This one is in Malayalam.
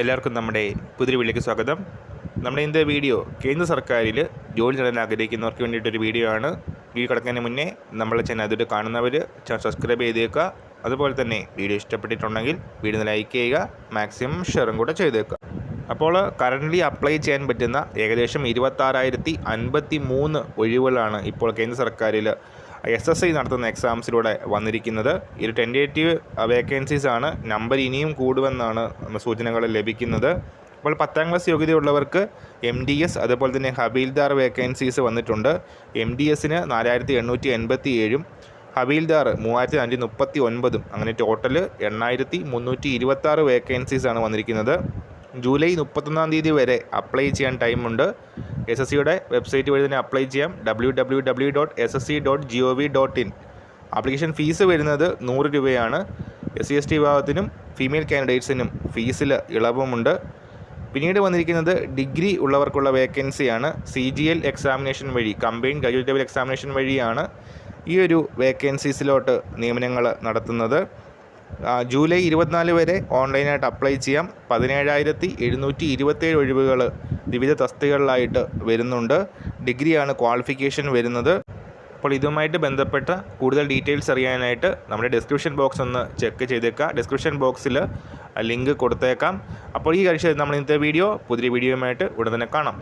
എല്ലാവർക്കും നമ്മുടെ പുതിയ സ്വാഗതം. നമ്മുടെ ഇന്നത്തെ വീഡിയോ കേന്ദ്ര സർക്കാരിൽ ജോലി നേടാൻ ആഗ്രഹിക്കുന്നവർക്ക് വേണ്ടിയിട്ടൊരു വീഡിയോ ആണ്. വീഡിയോ കിടക്കുന്നതിന് മുന്നേ നമ്മളെ ചാനൽ അതിട്ട് കാണുന്നവർ ചാനൽ സബ്സ്ക്രൈബ് ചെയ്തേക്കുക. അതുപോലെ തന്നെ വീഡിയോ ഇഷ്ടപ്പെട്ടിട്ടുണ്ടെങ്കിൽ വീഡിയോ ലൈക്ക് ചെയ്യുക മാക്സിമം ഷെയറും കൂടെ ചെയ്തേക്കുക. അപ്പോൾ കറന്റ്ലി അപ്ലൈ ചെയ്യാൻ പറ്റുന്ന ഏകദേശം ഇരുപത്താറായിരത്തി അൻപത്തി മൂന്ന് ഒഴിവുകളാണ് ഇപ്പോൾ കേന്ദ്ര സർക്കാരിൽ എസ് എസ് ഐ നടത്തുന്ന എക്സാംസിലൂടെ വന്നിരിക്കുന്നത്. ഇത് ടെന്റേറ്റീവ് വേക്കൻസീസ് ആണ്. നമ്പർ ഇനിയും കൂടുമെന്നാണ് സൂചനകൾ ലഭിക്കുന്നത്. അപ്പോൾ പത്താം ക്ലാസ് യോഗ്യതയുള്ളവർക്ക് എം ഡി എസ് അതുപോലെ തന്നെ ഹബീൽദാർ വേക്കൻസീസ് വന്നിട്ടുണ്ട്. എം ഡി എസിന് നാലായിരത്തി എണ്ണൂറ്റി എൺപത്തി ഏഴും ഹബീൽദാർ മൂവായിരത്തി അഞ്ഞൂറ്റി മുപ്പത്തി ഒൻപതും അങ്ങനെ ടോട്ടൽ എണ്ണായിരത്തി മുന്നൂറ്റി ഇരുപത്താറ് വേക്കൻസീസാണ് വന്നിരിക്കുന്നത്. ജൂലൈ മുപ്പത്തൊന്നാം തീയതി വരെ അപ്ലൈ ചെയ്യാൻ ടൈമുണ്ട് എസ് എസ് സിയുടെ വെബ്സൈറ്റ് വഴി തന്നെ അപ്ലൈ ചെയ്യാം. W W W dot S S C dot G O V dot in application fee വരുന്നത് നൂറ് രൂപയാണ്. എസ് സി എസ് ടി വിഭാഗത്തിനും ഫീമെയിൽ കാൻഡിഡേറ്റ്സിനും ഫീസിൽ ഇളവുമുണ്ട്. പിന്നീട് വന്നിരിക്കുന്നത് ഡിഗ്രി ഉള്ളവർക്കുള്ള വേക്കൻസിയാണ്. സി ജി എൽ എക്സാമിനേഷൻ വഴി കമ്പൈൻഡ് ഗ്രാജുവേറ്റ് ലെവൽ എക്സാമിനേഷൻ വഴിയാണ് ഈ ഒരു വേക്കൻസീസിലോട്ട് നിയമനങ്ങൾ നടത്തുന്നത്. ജൂലൈ ഇരുപത്തിനാല് വരെ ഓൺലൈനായിട്ട് അപ്ലൈ ചെയ്യാം. പതിനേഴായിരത്തി എഴുന്നൂറ്റി ഇരുപത്തേഴ് ഒഴിവുകൾ വിവിധ തസ്തികകളിലായിട്ട് വരുന്നുണ്ട്. ഡിഗ്രിയാണ് ക്വാളിഫിക്കേഷൻ വരുന്നത്. അപ്പോൾ ഇതുമായിട്ട് ബന്ധപ്പെട്ട കൂടുതൽ ഡീറ്റെയിൽസ് അറിയാനായിട്ട് നമ്മുടെ ഡിസ്ക്രിപ്ഷൻ ബോക്സ് ഒന്ന് ചെക്ക് ചെയ്തേക്കുക. ഡിസ്ക്രിപ്ഷൻ ബോക്സിൽ ലിങ്ക് കൊടുത്തേക്കാം. അപ്പോൾ ഈ കഴിച്ച് നമ്മൾ ഇന്നത്തെ വീഡിയോ പുതിയ വീഡിയോയുമായിട്ട് ഉടൻ തന്നെ കാണാം.